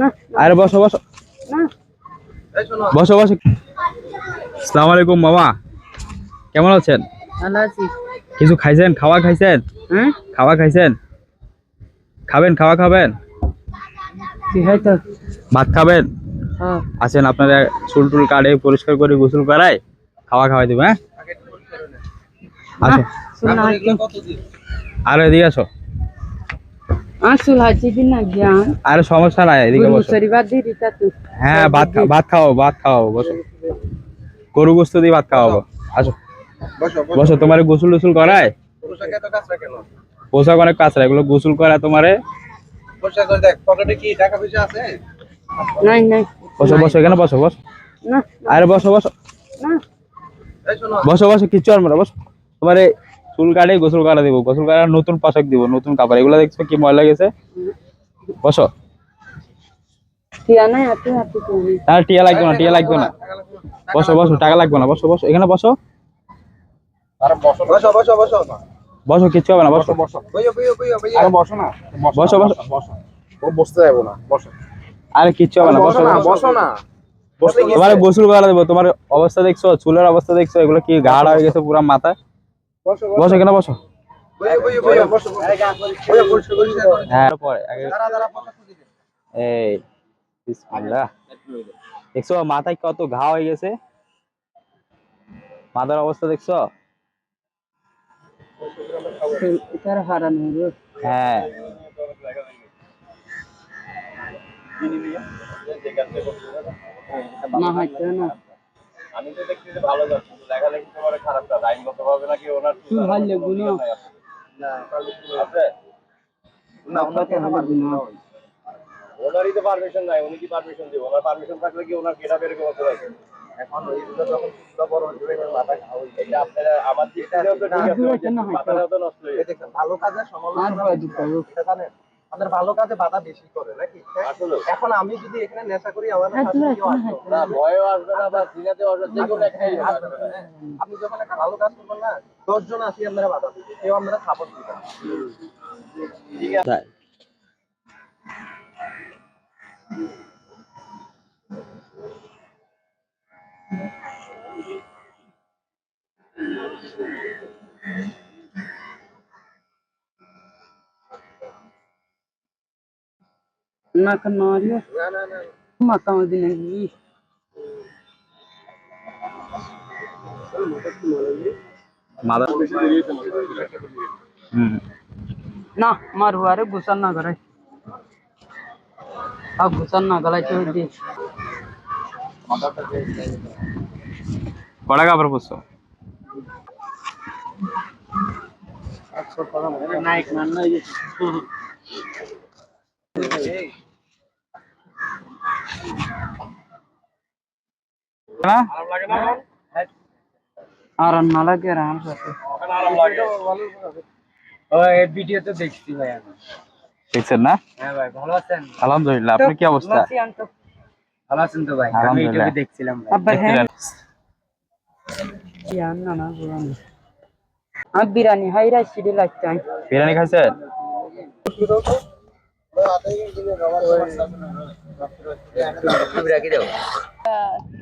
না। আরে বসো বসো। বসো বসো। আসসালামু আলাইকুম মামা কেমন আছেন? ভালো আছি। কিছু খাইছেন? খাওয়া খাইছেন? হ্যাঁ? খাওয়া খাইছেন? খাবেন খাওয়া খাবেন? ভাত খাবেন? হ্যাঁ। আছেন আপনারা চুল টুল কাটে পরিষ্কার করে গোসল করায়? খাওয়া খাওয়াই দেবো হ্যাঁ? শুন আর এদিকে আসো। আসল হাজি দিন না জ্ঞান আর সমস্যা নাই এদিকে বসো। শরীবার দি রিতা তুই হ্যাঁ ভাত খা- ভাত খাও ভাত খাও বসো। গরু গোস্ত দিয়ে ভাত খাওয়াবো। আসো। বসো তোমার গোসল টোসল করায়? পোশাক অনেক কাঁচরা এগুলো গোসল করা তোমারে? নাই নাই। বসো বসো এখানে বসো বসো। না। আরে বসো বসো। না। বসো বসো কিচ্ছু আর না বসো। তোমারে চুল কাটে গোসল কাটা দিব। গোসল করার নতুন পোশাক দিব নতুন কাপড়। এগুলো দেখছ কি ময়লা গেছে বসো। টিয়া নাই হাতে হাতে তুমি আর টিয়া লাগবে না টিয়া লাগবে না। বসো বসো টাকা লাগবে না বসো বসো। এখানে বসো। বসো কিচ্ছু হবে না বসো। বসো বসো। বসো আরে কিচ্ছু হবে না বসো বসো তোমার গোসল করা দেবো তোমার অবস্থা দেখছ চুলের অবস্থা দেখছ এগুলো কি গাঢ় হয়ে গেছে পুরো মাথায়? বসো এখানে বসো। হ্যাঁ পরে আগে এই বিসমিল্লাহ। দেখছ মাথায় কত ঘা হয়ে গেছে? মাথার অবস্থা দেখছ? হ্যাঁ। না হয়তো না। আমি তো দেখছি যে ভালো যাচ্ছে লেখালেখি তোমার খারাপ কাজ আইনগত ভাবে নাকি ওনার ভালো গুণ আছে। না কত ভালো গুণ ওনারই তো পারমিশন নাই উনি কি পারমিশন দিব? ওনার পারমিশন থাকলে কি ওনার কেটা বের করতে পারবে এখন ওইগুলো যখন সুন্দর বড় হয়ে যাবে মাথা খাওয়া এটা আপনারা আমার দিক থেকেও তো ঠিক আছে এটা না। মাথাটাও তো নষ্ট হয়ে ভালো কাজে সমালোচনা এটা জানেন? আমাদের ভালো কাজে বাধা বেশি করে নাকি? এখন আমি যদি এখানে নেশা করি আমার হ্যাঁ, সাথে তুই কেউ আসবি, আসবে না ভয়ও আসবে না বা সিনাতেও আসবে যে কোনো একটাই আসবে। আপনি যখন একটা ভালো কাজ করবেন না দশজন আসি আপনারা বাধা দিবে কেউ আপনারা সাপোর্ট দিবেন ঠিক না কেন মারিও না না না মাথা মধ্যে নাকি মাথা হুম না মারবো আরে গুসান না করে আর গুসান না গলায় না? লাগে দেখছি ভাই আমি। দেখছেন না? হ্যাঁ ভাই ভালো আছেন? আলহামদুলিল্লাহ আপনার কি অবস্থা? ভালো আছেন তো ভাই? আমি ইউটিউবে দেখছিলাম আব্বা হ্যাঁ? না আমি বিরিয়ানি হাইরা সিডি লাগতাম বিরিয়ানি খাইছেন? মামনু দুধ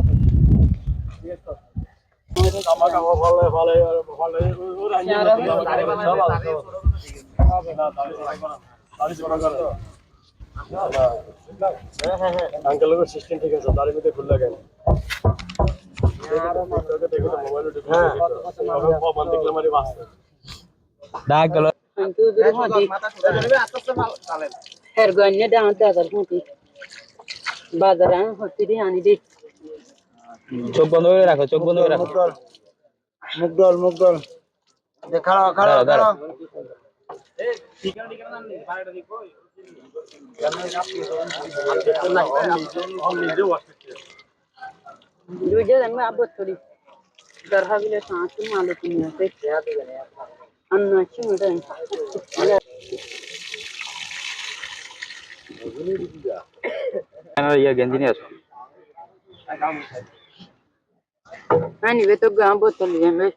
আঙ্কেলের সিস্টেম ঠিক আছে তার মধ্যে খুললে কেন মোবাইল দেখলাম আরে বাঁচতে ডাক গেল কিন্তু হাতি মাথা সোজা করবে আস্তে আস্তে ভালো চালেন হের গন্যে দাম দাদার হাতি বাজারে আনি দি চোখ বন্ধ করে রাখো চোখ বন্ধ করে রাখো। খাড়া বিলে সাঁচু মালে তুমি আছে অন্য চুমড়েন ইয়ে গেঞ্জি নিয়ে আসো। আমি বে তো গাঁ বোতল যাবে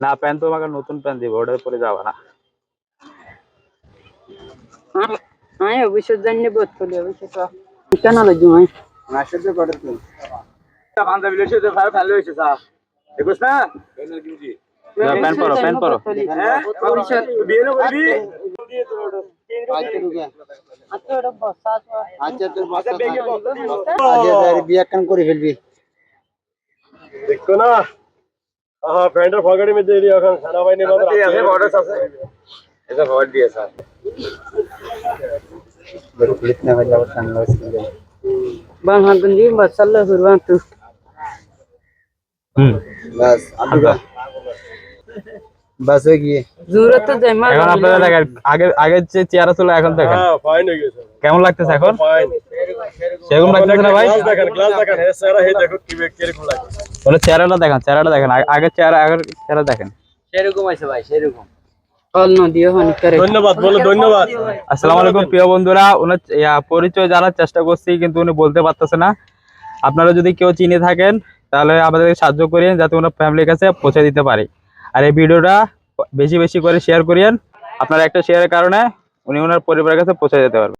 না প্যান্ট তোমাকে নতুন প্যান্ট দিব ওটার পরে যাবে না হ্যাঁ অবশ্যই জানি বোতল অবশ্যই তো কেন লাগবে ভাই পাঞ্জাবি লেছে তো ভাই ভালো হয়েছে স্যার দেখোস না না, প্যান্ট পরো প্যান্ট পরো বিয়ে না করবি আচ্ছা ওটা বসা আচ্ছা তোর আচ্ছা বেগে বল আজ বিয়ে কান করে ফেলবি দেখো না। আহা ফ্যান্ডার পকেটে মধ্যে এরি এখন সেনাবাহিনীর মতো আছে বর্ডার আছে। এটা ভোট দিয়ে স্যার। লিখনে ভাই যাব সামনে বাং হাগুন্দি বসাল্লা হুরবান তু। হুম। বাস আদুগা বাস হয়ে গিয়ে। জুরত তো জামা এখন আপনারা দেখেন আগে আগের যে চেয়ারা ছিল এখন দেখেন। হ্যাঁ ফাইন হয়ে গেছে। কেমন লাগতেছে এখন? ফাইন সেরকম লাগতেছে না ভাই? দেখেন গ্লাস দেখেন। হে স্যার হে দেখো কি কীরকম লাগে বলে চেহারাটা দেখেন চেহারাটা দেখেন। আগে- আগের চেহারা আগের চেহারা দেখেন। কল নদিও হন করে। ধন্যবাদ বলো ধন্যবাদ। আসসালামু আলাইকুম প্রিয় বন্ধুরা। ওনার পরিচয় জানার চেষ্টা করছি কিন্তু উনি বলতে পারতেছে না। আপনারা যদি কেউ চিনে থাকেন তাহলে আমাদেরকে সাহায্য করিয়েন যাতে ওনার ফ্যামিলির কাছে পৌঁছে দিতে পারি। আর এই ভিডিওটা বেশি বেশি করে শেয়ার করিয়েন। আপনার একটা শেয়ারের কারণে উনি ওনার পরিবারের কাছে পৌঁছে যেতে পারবেন।